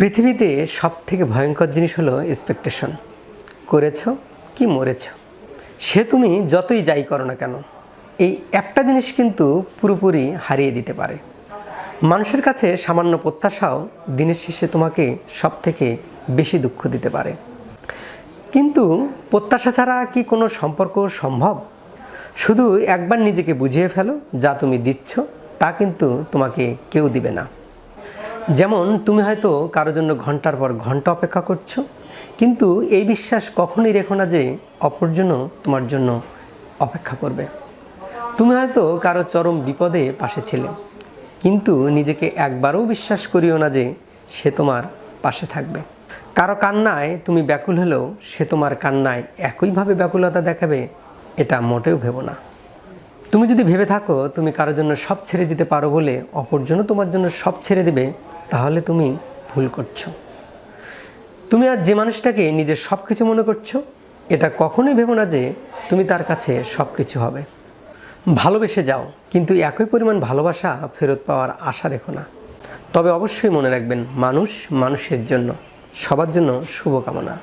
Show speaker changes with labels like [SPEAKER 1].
[SPEAKER 1] পৃথিবীতে সব থেকে ভয়ঙ্কর জিনিস হলো এক্সপেকটেশন করেছ কি মরেছ? সে তুমি যতই যাই করো না কেন, এই একটা জিনিস কিন্তু পুরোপুরি হারিয়ে দিতে পারে। মানুষের কাছে সামান্য প্রত্যাশাও দিনের শেষে তোমাকে সব থেকে বেশি দুঃখ দিতে পারে। কিন্তু প্রত্যাশা ছাড়া কি কোনো সম্পর্ক সম্ভব? শুধু একবার নিজেকে বুঝিয়ে ফেলো যা তুমি দিচ্ছ, তা কিন্তু তোমাকে কেউ দিবে না। যেমন তুমি হয়তো কারোর জন্য ঘণ্টার পর ঘণ্টা অপেক্ষা করছ, কিন্তু এই বিশ্বাস কখনোই রেখো না যে অপর জন্য তোমার জন্য অপেক্ষা করবে। তুমি হয়তো কারও চরম বিপদে পাশে ছিলে, কিন্তু নিজেকে একবারও বিশ্বাস করিও না যে সে তোমার পাশে থাকবে। কারও কান্নায় তুমি ব্যাকুল হলেও সে তোমার কান্নায় একইভাবে ব্যাকুলতা দেখাবে, এটা মোটেও ভেবো না। তুমি যদি ভেবে থাকো তুমি কারোর জন্য সব ছেড়ে দিতে পারো বলে অপর জন্য তোমার জন্য সব ছেড়ে দেবে তাহলে তুমি ভুল করছ। তুমি আজ যে মানুষটাকে নিজের সব কিছু মনে করছ, এটা কখনোই ভেবো না যে তুমি তার কাছে সব কিছু হবে। ভালোবেসে যাও, কিন্তু একই পরিমাণ ভালোবাসা ফেরত পাওয়ার আশা রেখো না। তবে অবশ্যই মনে রাখবেন, মানুষ মানুষের জন্য, সবার জন্য শুভকামনা।